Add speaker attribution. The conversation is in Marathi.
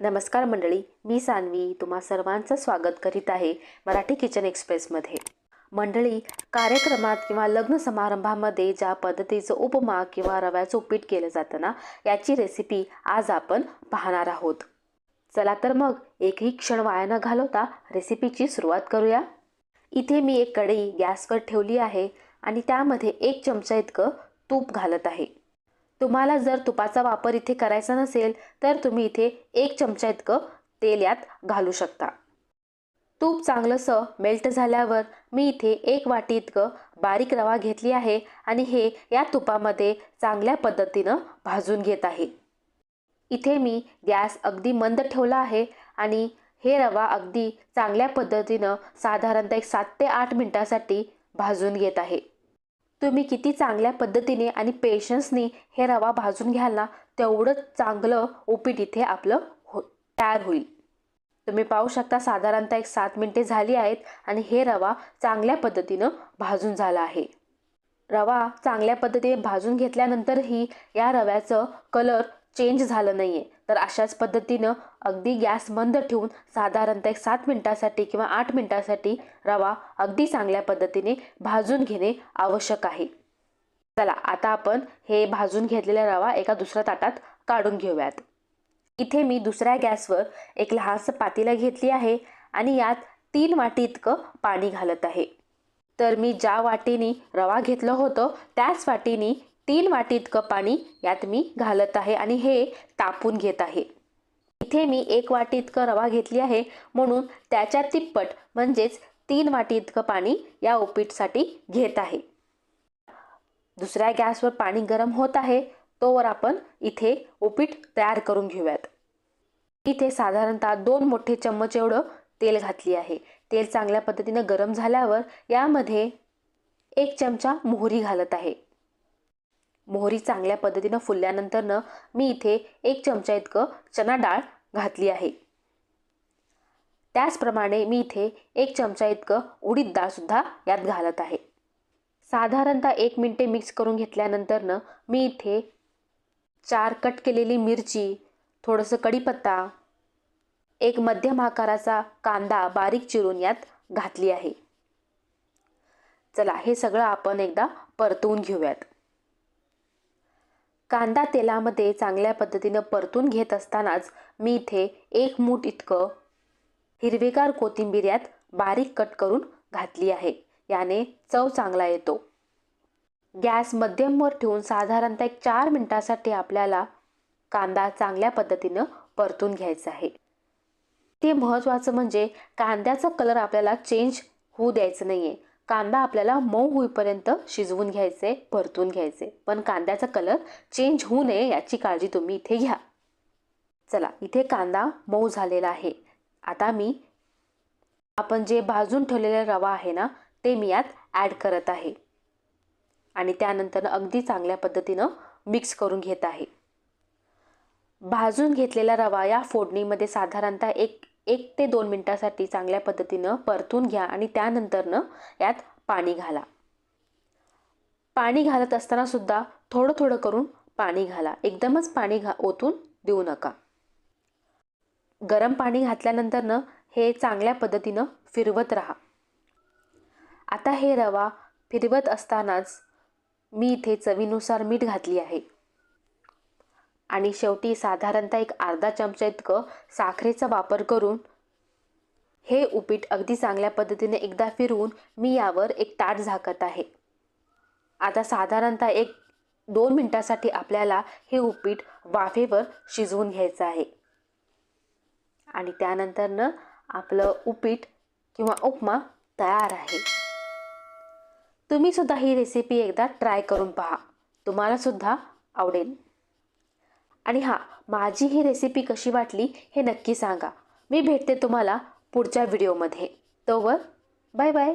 Speaker 1: नमस्कार मंडळी मी सान्वी तुम्हा सर्वांचं स्वागत करीत आहे मराठी किचन एक्सप्रेसमध्ये. मंडळी कार्यक्रमात किंवा लग्न समारंभामध्ये ज्या पद्धतीचं उपमा किंवा रव्याचं उपीट केलं जातं ना याची रेसिपी आज आपण पाहणार आहोत. चला तर मग एकही क्षण वाया न घालवता रेसिपीची सुरुवात करूया. इथे मी एक कढई गॅसवर ठेवली आहे आणि त्यामध्ये एक चमचा इतकं तूप घालत आहे. तुम्हाला जर तुपाचा वापर इथे करायचा नसेल तर तुम्ही इथे एक चमचा इतकं तेल यात घालू शकता. तूप चांगलंसं मेल्ट झाल्यावर मी इथे एक वाटी इतकं बारीक रवा घेतली आहे आणि हे या तुपामध्ये चांगल्या पद्धतीनं भाजून घेत आहे. इथे मी गॅस अगदी मंद ठेवला आहे आणि हे रवा अगदी चांगल्या पद्धतीनं साधारणतः एक सात ते आठ मिनटासाठी भाजून घेत आहे. तुम्ही किती चांगल्या पद्धतीने आणि पेशन्सनी हे रवा भाजून घ्याल ना तेवढं चांगलं उपीट इथे आपलं हो तयार होईल. तुम्ही पाहू शकता साधारणतः एक सात मिनटे झाली आहेत आणि हे रवा चांगल्या पद्धतीनं भाजून झाला आहे. रवा चांगल्या पद्धतीने भाजून घेतल्यानंतरही या रव्याचं कलर चेंज झालं नाही आहे तर अशाच पद्धतीनं अगदी गॅस बंद ठेवून साधारणतः एक सात मिनटासाठी किंवा आठ मिनटासाठी रवा अगदी चांगल्या पद्धतीने भाजून घेणे आवश्यक आहे. चला आता आपण हे भाजून घेतलेला रवा एका दुसऱ्या ताटात काढून घेऊयात. इथे मी दुसऱ्या गॅसवर एक लहानसं पातीला घेतली आहे आणि यात तीन वाटी इतकं पाणी घालत आहे. तर मी ज्या वाटीनी रवा घेतलं होतं त्याच वाटीनी तीन वाटी इतकं पाणी यात मी घालत आहे आणि हे तापून घेत आहे. इथे मी एक वाटी इतकं रवा घेतली आहे म्हणून त्याच्या तिप्पट म्हणजेच तीन वाटी इतकं पाणी या उपीटसाठी घेत आहे. दुसऱ्या गॅसवर पाणी गरम होत आहे तोवर आपण इथे उपीट तयार करून घेऊयात. इथे साधारणतः दोन मोठे चम्मच एवढं तेल घातली आहे. तेल चांगल्या पद्धतीनं गरम झाल्यावर यामध्ये एक चमचा मोहरी घालत आहे. मोहरी चांगल्या पद्धतीनं फुलल्यानंतरनं मी इथे एक चमचा इतकं चना डाळ घातली आहे. त्याचप्रमाणे मी इथे एक चमचा इतकं उडीद डाळसुद्धा यात घालत आहे. साधारणतः एक मिनटे मिक्स करून घेतल्यानंतरनं मी इथे चार कट केलेली मिरची थोडंसं कढीपत्ता एक मध्यम आकाराचा कांदा बारीक चिरून यात घातली आहे. चला हे सगळं आपण एकदा परतवून घेऊयात. कांदा तेलामध्ये चांगल्या पद्धतीनं परतून घेत असतानाच मी इथे एक मूठ इतकं हिरवेगार कोथिंबीर यात बारीक कट करून घातली आहे. याने चव चांगला येतो. गॅस मध्यमवर ठेवून साधारणतः एक चार मिनटासाठी आपल्याला कांदा चांगल्या पद्धतीनं परतून घ्यायचा आहे. ते महत्त्वाचं म्हणजे कांद्याचा कलर आपल्याला चेंज होऊ द्यायचं नाही आहे कांदा आपल्याला मऊ होईपर्यंत शिजवून घ्यायचे परतून घ्यायचे. पण कांद्याचा कलर चेंज होऊ नये याची काळजी तुम्ही इथे घ्या. चला इथे कांदा मऊ झालेला आहे. आता मी आपण जे भाजून ठेवलेला रवा आहे ना ते मी यात ॲड करत आहे. आणि त्यानंतर अगदी चांगल्या पद्धतीनं मिक्स करून घेत आहे. भाजून घेतलेला रवा या फोडणीमध्ये साधारणतः एक एक ते दोन मिनटासाठी चांगल्या पद्धतीनं परतून घ्या आणि त्यानंतरनं यात पाणी घाला. पाणी घालत असताना सुद्धा थोडं थोडं करून पाणी घाला. एकदमच पाणी घा ओतून देऊ नका. गरम पाणी घातल्यानंतरनं हे चांगल्या पद्धतीनं फिरवत राहा. आता हे रवा फिरवत असतानाच मी इथे चवीनुसार मीठ घातली आहे. आणि शेवटी साधारणतः एक अर्धा चमचा इतकं साखरेचा वापर करून हे उपीट अगदी चांगल्या पद्धतीने एकदा फिरवून मी यावर एक ताट झाकत आहे. आता साधारणतः एक दोन मिनटासाठी आपल्याला हे उपीट वाफेवर शिजवून घ्यायचं आहे. आणि त्यानंतरनं आपलं उपीट किंवा उपमा तयार आहे. तुम्ही सुद्धा ही रेसिपी एकदा ट्राय करून पहा. तुम्हालासुद्धा आवडेल. आणि हां माझी ही रेसिपी कशी वाटली हे नक्की सांगा. मी भेटते तुम्हाला पुढच्या व्हिडिओमध्ये तोवर बाय बाय